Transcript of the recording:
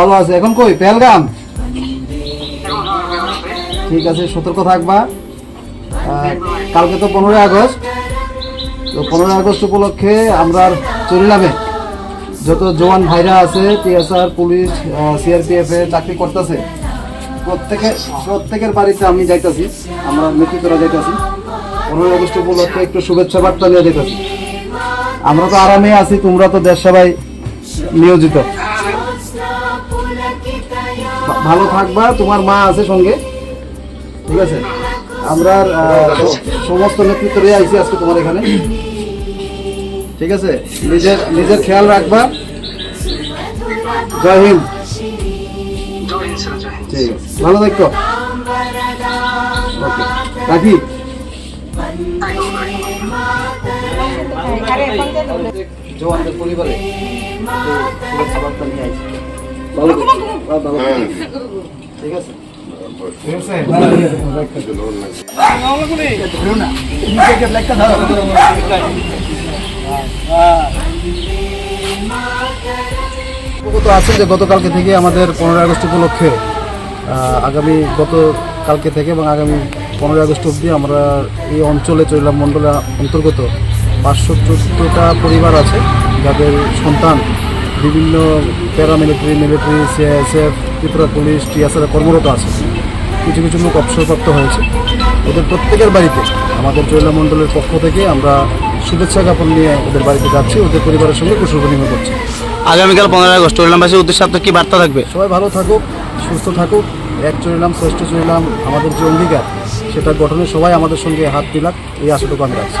ভালো আছে। এখন কই? পেহেলগাম? ঠিক আছে, সতর্ক থাকবা। কালকে তো পনেরোই আগস্ট। তো পনেরোই আগস্ট উপলক্ষে আমরা চরিলামে যত জওয়ান ভাইরা আছে, টিএসআর, পুলিশ সিআরপিএফ এ চাকরি করতেছে, প্রত্যেকে প্রত্যেকের বাড়িতে আমি যাইতাছি। আমরা নেতৃত্বরা যাইতাছি। পনেরোই আগস্ট উপলক্ষে একটু শুভেচ্ছা বার্তা নিয়ে যাইতাছি। আমরা তো আরামে আছি, তোমরা তো দেশ সবাই নিয়োজিত। ভালো থাকবা তোমার মা আছে সঙ্গে। ঠিক আছে? আমরা সমস্ত নেতৃত্বরে আইসি আজকে তোমার এখানে। ঠিক আছে? নিজের নিজের খেয়াল রাখবা। জয় হিন্দ। ঠিক আছে। ভালো থাকো। ওকে। রাখি? জওয়ানদের পরিবারে। শুভেচ্ছা বার্তা নিয়ে ভালো ভালো ঠিক আছে? আছেন যে গতকালকে থেকে আমাদের পনেরোই আগস্ট উপলক্ষে আগামী গত কালকে থেকে এবং আগামী পনেরোই আগস্ট অবধি আমরা এই অঞ্চলে চৈলাম মণ্ডলে অন্তর্গত পাঁচশো চোদ্দোটা পরিবার আছে যাদের সন্তান বিভিন্ন paramilitary military CISF Tripura police TSR কর্মরত আছে। কিছু কিছু লোক অবসরপ্রাপ্ত হয়েছে। ওদের প্রত্যেকের বাড়িতে আমাদের চৈলা মণ্ডলের পক্ষ থেকে আমরা শুভেচ্ছা জ্ঞাপন নিয়ে ওদের বাড়িতে যাচ্ছি। ওদের পরিবারের সঙ্গে কুশল বিনিময় করছি। আগামীকাল পনেরোই আগস্ট চৈলামবাসীর উদ্দেশ্যে আপনার কি বার্তা থাকবে? সবাই ভালো থাকুক সুস্থ থাকুক। এক চলিলাম শ্রেষ্ঠ চলিলাম আমাদের যে অঙ্গীকার সেটা গঠনে সবাই আমাদের সঙ্গে হাত দিলাক এই আশাটুকু আমি রাখছি।